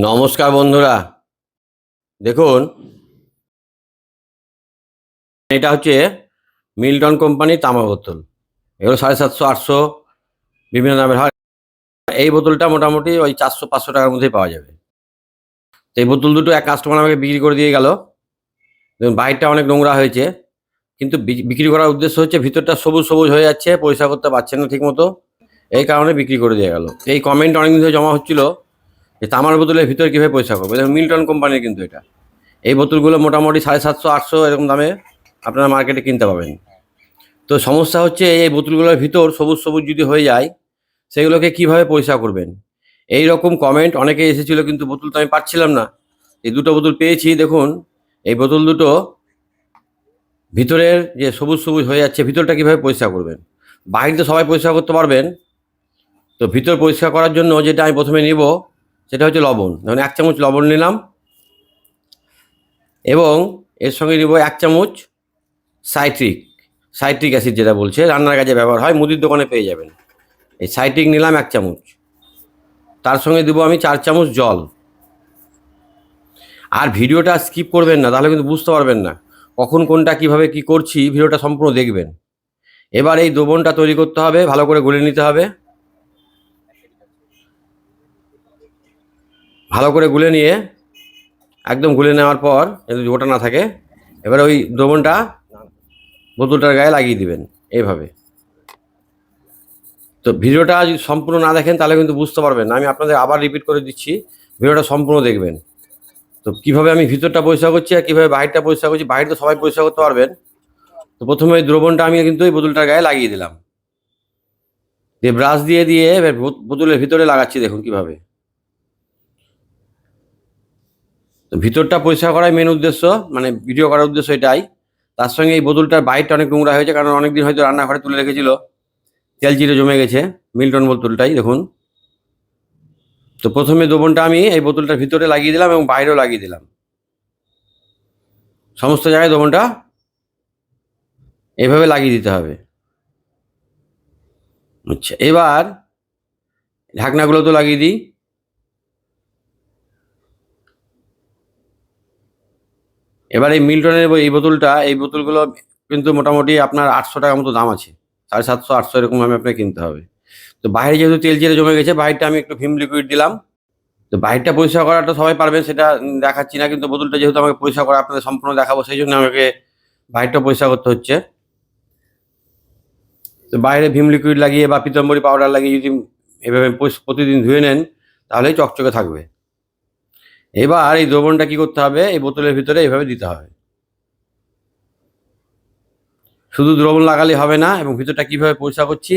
নমস্কার বন্ধুরা। দেখুন, এটা হচ্ছে মিল্টন কোম্পানি তামা বোতল। এগুলো সাড়ে সাতশো, আটশো, বিভিন্ন দামের হয়। এই বোতলটা মোটামুটি ওই চারশো, পাঁচশো টাকার মধ্যেই পাওয়া যাবে। তো এই বোতল দুটো এক কাস্টমার আমাকে বিক্রি করে দিয়ে গেল। দেখুন, বাইরটা অনেক নোংরা হয়েছে। কিন্তু বিক- বিক্রি করার উদ্দেশ্য হচ্ছে ভিতরটা সবুজ সবুজ হয়ে যাচ্ছে, পরিষ্কার করতে পারছে না ঠিক মতো এই কারণে বিক্রি করে দিয়ে গেল। এই কমেন্ট অনেকদিন ধরে জমা হচ্ছিল। যে তামার বোতলের ভিতরে কীভাবে পয়সা করব? দেখুন, মিল্টন কোম্পানির কিন্তু এটা। এই বোতলগুলো মোটামুটি সাড়ে সাতশো, আটশো এরকম দামে আপনারা মার্কেটে কিনতে পাবেন। তো সমস্যা হচ্ছে, এই বোতলগুলোর ভিতর সবুজ সবুজ যদি হয়ে যায়, সেগুলোকে কীভাবে পয়সা করবেন? এই রকম কমেন্ট অনেকে এসেছিল, কিন্তু বোতল তো আমি পাচ্ছিলাম না। এই দুটো বোতল পেয়েছি, দেখুন। এই বোতল দুটো ভিতরের যে সবুজ সবুজ হয়ে যাচ্ছে, ভিতরটা কীভাবে পরিষ্কার করবেন? বাইরে তো সবাই পরিষ্কার করতে পারবেন। তো ভিতর পরিষ্কার করার জন্য যেটা আমি প্রথমে নিব সেটা হচ্ছে লবণ। ধরুন এক চামচ লবণ নিলাম এবং এর সঙ্গে নিব এক চামচ সাইট্রিক সাইট্রিক অ্যাসিড যেটা বলছে, রান্নার কাজে ব্যবহার হয়, মুদির দোকানে পেয়ে যাবেন। এই সাইট্রিক নিলাম এক চামচ। তার সঙ্গে দেবো আমি চার চামচ জল। আর ভিডিওটা স্কিপ করবেন না, তাহলে কিন্তু বুঝতে পারবেন না কখন কোনটা কীভাবে কি করছি, ভিডিওটা সম্পূর্ণ দেখবেন। এবার এই দ্রবণটা তৈরি করতে হবে, ভালো করে গলে নিতে হবে। ভালো করে গুলে নিয়ে, একদম গুলে নেওয়ার পর যদি ওটা না থাকে, এবার ওই দ্রবণটা বোতলটার গায়ে লাগিয়ে দিবেন, এইভাবে। তো ভিডিওটা যদি সম্পূর্ণ না দেখেন, তাহলে কিন্তু বুঝতে পারবেন আমি আপনাদের আবার রিপিট করে দিচ্ছি, ভিডিওটা সম্পূর্ণ দেখবেন। তো কীভাবে আমি ভিতরটা পরিষ্কার করছি আর কীভাবে বাহিরটা পরিষ্কার করছি বাহির তো সবাই পরিষ্কার করতে পারবেন। তো প্রথমে ওই দ্রবণটা আমি কিন্তু এই বোতলটার গায়ে লাগিয়ে দিলাম। দিয়ে ব্রাশ দিয়ে দিয়ে বোতলের ভিতরে লাগাচ্ছি, দেখুন কীভাবে। তো ভিতরটা পরিষ্কার করাই মেন উদ্দেশ্য মানে ভিডিও করার উদ্দেশ্য এটাই। তার সঙ্গে এই বোতলটার বাইরটা অনেক নোংরা হয়েছে, কারণ অনেকদিন হয়তো রান্নাঘরে তুলে রেখেছিল। তেল চিরে জমে গেছে, মিল্টন বোতলটাই, দেখুন। তো প্রথমে দ্রবণটা আমি এই বোতলটার ভিতরে লাগিয়ে দিলাম এবং বাইরেও লাগিয়ে দিলাম। সমস্ত জায়গায় দ্রবণটা এভাবে লাগিয়ে দিতে হবে। আচ্ছা এবার ঢাকনাগুলো তো লাগিয়ে দিই। এবার এই মিল্টনের এই বোতলটা, এই বোতলগুলো কিন্তু মোটামুটি আপনার আটশো টাকার মতো দাম আছে। সাড়ে সাতশো, আটশো এরকম আমি আপনাকে কিনতে হবে। তো বাইরে যেহেতু তেল চিরে জমে গেছে বাইরটা আমি একটু ভিম লিকুইড দিলাম। তো বাইরটা পরিষ্কার করাটা সবাই পারবেন, সেটা দেখাচ্ছি না, কিন্তু বোতলটা যেহেতু আমাকে পরিষ্কার করা, আপনাদের সম্পূর্ণ দেখাবো, সেই জন্য আমাকে বাইরটা পরিষ্কার করতে হচ্ছে। তো বাইরে ভিম লিকুইড লাগিয়ে বা পিতম্বরী পাউডার লাগিয়ে যদি এভাবে প্রতিদিন ধুয়ে নেন, তাহলেই চকচকে থাকবে। এবার এই দ্রবণটা কি করতে হবে? এই বোতলের ভিতরে এইভাবে দিতে হবে। শুধু দ্রবণ লাগালে হবে না, এবং ভিতরটা কীভাবে পরিষ্কার করছি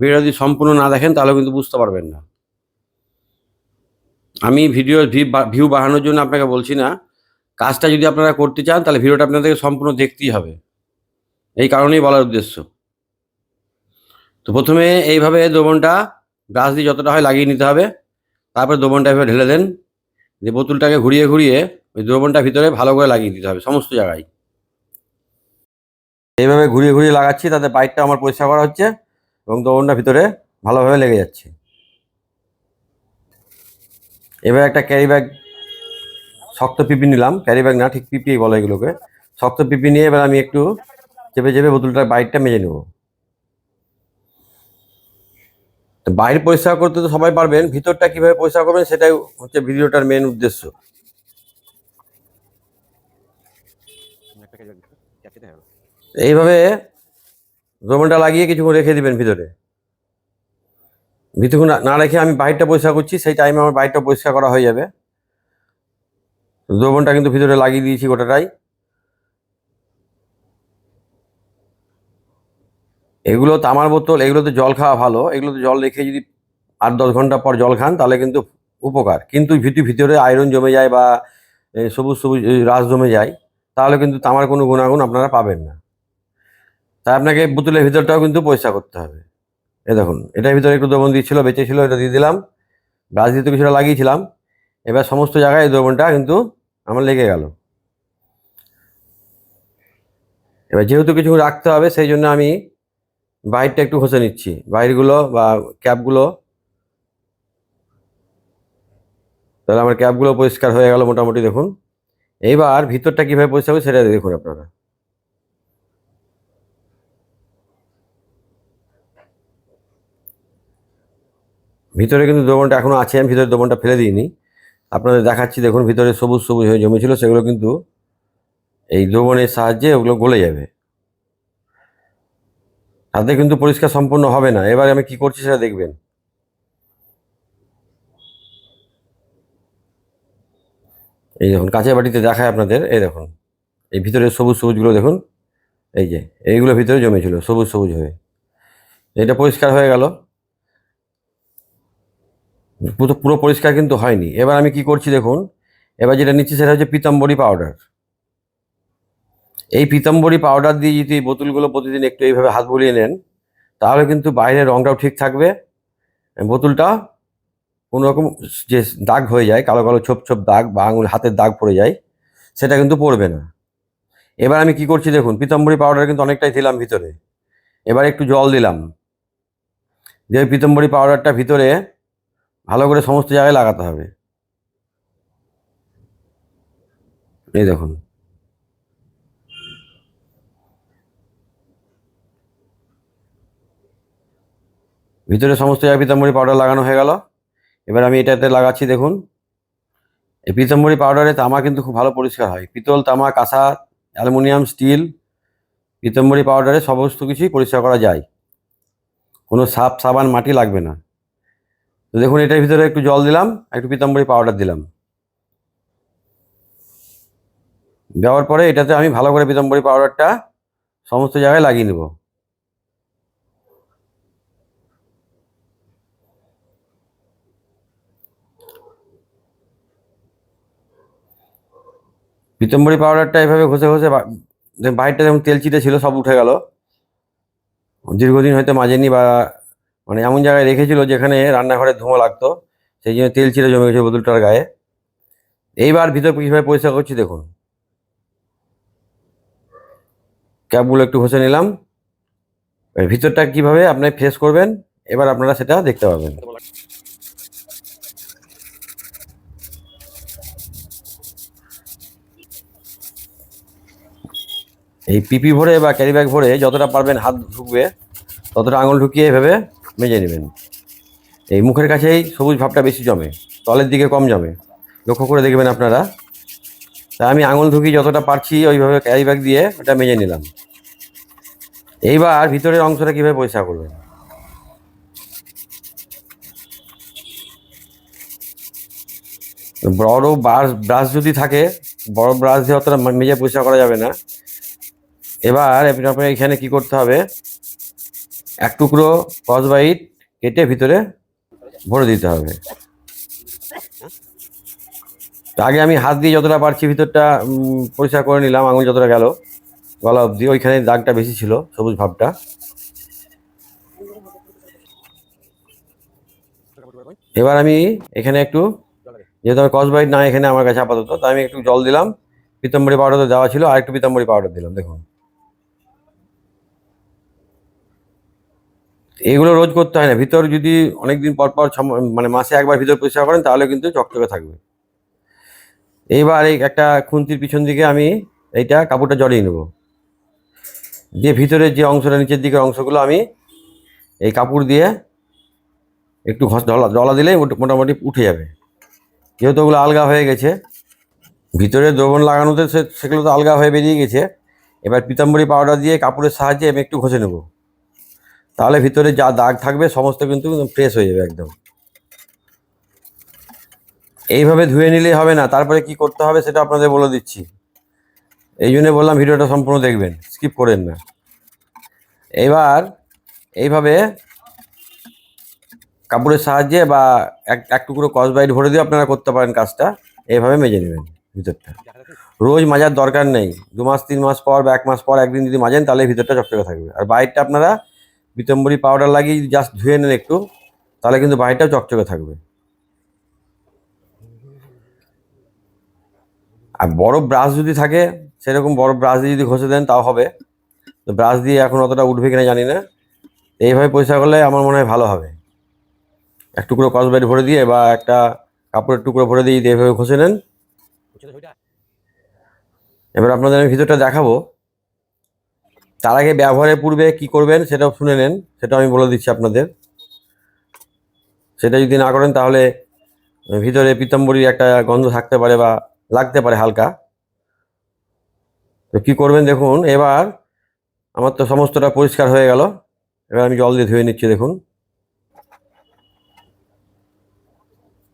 ভিডিও যদি সম্পূর্ণ না দেখেন তাহলে কিন্তু বুঝতে পারবেন না। আমি ভিডিও ভিউ বাড়ানোর জন্য আপনাকে বলছি না। কাজটা যদি আপনারা করতে চান, তাহলে ভিডিওটা আপনাদেরকে সম্পূর্ণ দেখতেই হবে। এই কারণেই বলার উদ্দেশ্য। তো প্রথমে এইভাবে দ্রবণটা ব্রাশ দিয়ে যতটা হয় লাগিয়ে নিতে হবে। তারপরে দ্রবণটা এভাবে ঢেলে দেন। যে বোতলটাকে ঘুরিয়ে ঘুরিয়ে ওই দ্রবণটা ভিতরে ভালো করে লাগিয়ে দিতে হবে সমস্ত জায়গায়। এইভাবে ঘুরিয়ে ঘুরিয়ে লাগাচ্ছি, তাতে বাইকটা আমার পরিষ্কার করা হচ্ছে এবং দ্রবণটা ভিতরে ভালোভাবে লেগে যাচ্ছে। এবার একটা ক্যারি ব্যাগ শক্ত পিপি নিলাম। ক্যারি ব্যাগ না, ঠিক পিপি বলে এগুলোকে। শক্ত পিপি নিয়ে এবার আমি একটু চেপে চেপে বোতলটার বাইকটা মেজে নেব তো বাইরে পরিষ্কার করতে তো সবাই পারবেন, ভিতরটা কীভাবে পরিষ্কার করবেন সেটাই হচ্ছে ভিডিওটার মেন উদ্দেশ্য। এইভাবে দ্রবণটা লাগিয়ে কিছুক্ষণ রেখে দিবেন ভিতরে। ভিতরে না রেখে আমি বাইরটা পরিষ্কার করছি, সেই টাইমে আমার বাইরটা পরিষ্কার করা হয়ে যাবে। দ্রবণটা কিন্তু ভিতরে লাগিয়ে দিয়েছি গোটাটাই। এগুলো তামার বোতল, এগুলোতে জল খাওয়া ভালো। এগুলোতে জল রেখে যদি আট দশ ঘণ্টা পর জল খান, তাহলে কিন্তু উপকার। কিন্তু ভিতরে ভিতরে আয়রন জমে যায় বা সবুজ সবুজ রাস জমে যায়, তাহলে কিন্তু তামার কোনো গুণাগুণ আপনারা পাবেন না। তাই আপনাকে বোতলের ভিতরটাও কিন্তু পরিষ্কার করতে হবে। এ দেখুন, এটার ভিতরে একটু দ্রবণ দিয়েছিল বেঁচে ছিল, এটা দিয়ে দিলাম। ব্রাশ দিয়ে তো কিছুটা লাগিয়েছিলাম। এবার সমস্ত জায়গায় এই দ্রবণটা কিন্তু আমার লেগে গেল। এবার যেহেতু কিছু রাখতে হবে, সেই জন্য আমি বাইরটা একটু ঘষে নিচ্ছি। বাইরগুলো বা ক্যাপগুলো, তাহলে আমার ক্যাপগুলো পরিষ্কার হয়ে গেল মোটামুটি দেখুন। এইবার ভিতরটা কীভাবে পরিষ্কার হবে সেটা দেখুন আপনারা। ভিতরে কিন্তু দ্রবণটা এখনও আছে, আমি ভিতরে দ্রবণটা ফেলে দিইনি। আপনাদের দেখাচ্ছি, দেখুন ভিতরে সবুজ সবুজ হয়ে জমেছিল, সেগুলো কিন্তু এই দ্রবণের সাহায্যে ওগুলো গলে যাবে। তাতে কিন্তু পরিষ্কার সম্পূর্ণ হবে না। এবার আমি কি করছি সেটা দেখবেন। এই দেখুন, কাঁচের বাটিতে দেখায় আপনাদের, এই দেখুন। এই ভিতরে সবুজ সবুজগুলো দেখুন। এই যে, এইগুলো ভিতরে জমেছিল, সবুজ সবুজ হয়ে। এটা পরিষ্কার হয়ে গেল। পুরো পুরো পরিষ্কার কিন্তু হয়নি। এবার আমি কি করছি দেখুন, এবার যেটা নিচ্ছি সেটা হচ্ছে পিতাম্বরী পাউডার এই পিতাম্বরী পাউডার দিয়ে যদি বোতলগুলো প্রতিদিন একটু এইভাবে হাত বুলিয়ে নেন, তাহলে কিন্তু বাইরের রঙটাও ঠিক থাকবে। বোতলটা কোনো রকম যে দাগ হয়ে যায়, কালো কালো ছোপ ছোপ দাগ বা আঙুল হাতের দাগ পড়ে যায়, সেটা কিন্তু পড়বে না। এবার আমি কি করছি দেখুন, পিতাম্বরী পাউডার কিন্তু অনেকটাই দিলাম ভিতরে। এবার একটু জল দিলাম। যে পিতাম্বরী পাউডারটা ভিতরে ভালো করে সমস্ত জায়গায় লাগাতে হবে। এই দেখুন। ভিতরে সমস্ত জায়গায় পিতাম্বরী পাউডার লাগানো হয়ে গেল। এবার আমি এটাতে লাগাচ্ছি, দেখুন। এই পিতাম্বরী পাউডারে তামা কিন্তু খুব ভালো পরিষ্কার হয়। পিতল তামা, কাঁসা, অ্যালুমিনিয়াম, স্টিল, পিতাম্বরী পাউডারে সমস্ত কিছুই পরিষ্কার করা যায়। কোনো সাপ, সাবান, মাটি লাগবে না। তো দেখুন, এটার ভিতরে একটু জল দিলাম, একটু পিতাম্বরী পাউডার দিলাম। দেওয়ার পরে এটাতে আমি ভালো করে পিতাম্বরী পাউডারটা সমস্ত জায়গায় লাগিয়ে নেব। পিতাম্বরী পাউডারটা এভাবে ঘষে ঘষে বাইরটা যেমন তেল চিটে ছিল, সব উঠে গেল। দীর্ঘদিন হয়তো মাজেনি বা মানে এমন জায়গায় রেখেছিল যেখানে রান্নাঘরে ধোঁয়া লাগতো, সেই জন্য তেল চিটে জমে গেছে বোতলটার গায়ে। এইবার ভিতর কীভাবে পরিষ্কার করছি দেখুন। ক্যাপগুলো একটু ঘষে নিলাম। ভিতরটা কীভাবে আপনি ফেস করবেন, এবার আপনারা সেটা দেখতে পাবেন এই পিপি ভরে বা ক্যারি ব্যাগ ভরে যতটা পারবেন হাত ঢুকবে, ততটা আঙুল ঢুকিয়ে এভাবে মেজে নেবেন। এই মুখের কাছেই সবুজ ভাবটা বেশি জমে, তলের দিকে কম জমে। লক্ষ্য করে দেখবেন আপনারা তাই আমি আঙুল ঢুকি যতটা পারছি ওইভাবে ক্যারি ব্যাগ দিয়ে ওটা মেজে নিলাম। এইবার ভিতরের অংশটা কীভাবে পরিষ্কার করবেন? বড় ব্রাশ ব্রাশ যদি থাকে, বড় ব্রাশ দিয়ে অতটা মেজে পরিষ্কার করা যাবে না। এবার আপনি- আপনার এখানে কি করতে হবে? এক টুকরো কসবাইট কেটে ভিতরে ভরে দিতে হবে। আগে আমি হাত দিয়ে যতটা পারছি ভিতরটা পরিষ্কার করে নিলাম, আঙুল যতটা গেল, গলা অবধি। ওইখানে দাগটা বেশি ছিল, সবুজ ভাবটা। এবার আমি এখানে একটু, যেহেতু আমি কসবাইট না এখানে আমার কাছে আপাতত, তাই আমি একটু জল দিলাম। পিতাম্বরী পাউডার তো দেওয়া ছিল আর একটু পিতাম্বরী পাউডার দিলাম, দেখুন। এগুলো রোজ করতে হয় না। ভিতর যদি অনেকদিন পর পর মানে মাসে একবার ভিতর পরিষ্কার করেন, তাহলে কিন্তু চকচকে থাকবে। এইবার এই একটা খুন্তির পিছন দিকে আমি এইটা কাপড়টা জড়িয়ে নেব। দিয়ে ভিতরের যে অংশটা, নিচের দিকের অংশগুলো আমি এই কাপড় দিয়ে একটু ঘষ ডলা ডলা দিলেই মোট- মোটামুটি উঠে যাবে। যেহেতু ওগুলো আলগা হয়ে গেছে, ভিতরে দ্রবণ লাগানোতে সেগুলো তো আলগা হয়ে বেরিয়ে গেছে। এবার পিতাম্বরী পাউডার দিয়ে কাপড়ের সাহায্যে আমি একটু ঘষে নেব। তাহলে ভিতরে যা দাগ থাকবে, সমস্ত কিন্তু ফ্রেশ হয়ে যাবে একদম। এইভাবে ধুয়ে নিলেই হবে না, তারপরে কি করতে হবে সেটা আপনাদের বলে দিচ্ছি। এই জন্য বললাম ভিডিওটা সম্পূর্ণ দেখবেন স্কিপ করেন না। এবার এইভাবে কাপড়ের সাহায্যে বা এক এক টুকরো কসবাইট ভরে দিয়ে আপনারা করতে পারেন কাজটা, এইভাবে মেজে নেবেন ভিতরটা। রোজ মাজার দরকার নেই, দু মাস, তিন মাস পর বা এক মাস পর একদিন যদি মাজেন, তাহলে ভিতরটা চকচকে থাকবে। আর বাইরটা আপনারা পিতম্বরী পাউডার লাগিয়ে জাস্ট ধুয়ে নেন একটু তাহলে কিন্তু বাড়িটাও চকচকে থাকবে। আর বড় ব্রাশ যদি থাকে সেরকম বড় ব্রাশ দিয়ে যদি ঘষে দেন তাও হবে। তো ব্রাশ দিয়ে এখন অতটা উঠবে কিনা জানি না। এইভাবে পরিষ্কার করলে আমার মনে হয় ভালো হবে। এক টুকরো কসবাইট ভরে দিয়ে বা একটা কাপড়ের টুকরো ভরে দিয়ে এভাবে ঘষে নেন। এবার আপনাদের আমি ভিতরটা দেখাবো। তার আগে ব্যবহারের পূর্বে কি করবেন সেটাও শুনে নেন সেটা আমি বলে দিচ্ছি আপনাদের। সেটা যদি না করেন তাহলে ভিতরে পিতাম্বরীর একটা গন্ধ থাকতে পারে বা লাগতে পারে হালকা। তো কি করবেন দেখুন, এবার আমার তো সমস্তটা পরিষ্কার হয়ে গেল। এবার আমি জল দিয়ে ধুয়ে নিচ্ছি, দেখুন।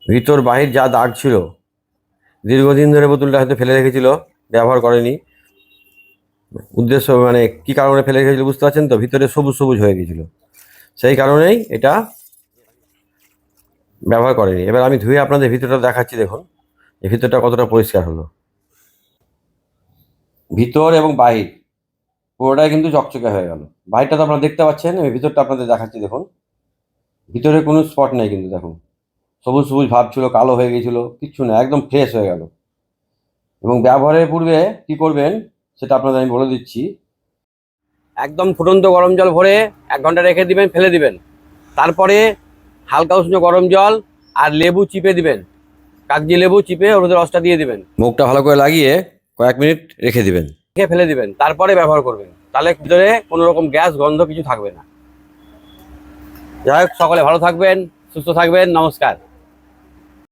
ভিতর বাহির যা দাগ ছিল, দীর্ঘদিন ধরে বোতলটা হয়তো ফেলে রেখেছিল, ব্যবহার করেনি। উদ্দেশ্য মানে কি কারণে ফেলে রেখেছিল বুঝতে পারছেন তো? ভিতরে সবুজ সবুজ হয়ে গেছিল। সেই কারণেই এটা ব্যবহার করেনি। এবার আমি ধুয়ে আপনাদের ভিতরটা দেখাচ্ছি, দেখুন। এই ভিতরটা কতটা পরিষ্কার হলো। ভিতর এবং বাহির, পুরোটাই কিন্তু চকচকে হয়ে গেল। বাহিরটা তো আপনারা দেখতে পাচ্ছেন, আমি ভিতরটা আপনাদের দেখাচ্ছি, দেখুন। ভিতরে কোনো স্পট নেই কিন্তু, দেখুন। সবুজ সবুজ ভাব ছিল, কালো হয়ে গেছিল, কিচ্ছু না একদম ফ্রেশ হয়ে গেল। এবং ব্যবহারের পূর্বে কি করবেন সেটা আপনাদের আমি বলে দিচ্ছি। একদম ফুটন্ত গরম জল ভরে এক ঘণ্টা রেখে দিবেন ফেলে দিবেন। তারপরে হালকা উষ্ণ গরম জল আর লেবু চিপে দিবেন। কাগজি লেবু চিপে ওর মধ্যে রসটা দিয়ে দিবেন। মুখটা ভালো করে লাগিয়ে কয়েক মিনিট রেখে দিবেন। রেখে ফেলে দিবেন তারপরে ব্যবহার করবেন। তাহলে ভিতরে কোনো রকম গ্যাস গন্ধ কিছু থাকবে না। যাই হোক সকলে ভালো থাকবেন সুস্থ থাকবেন নমস্কার।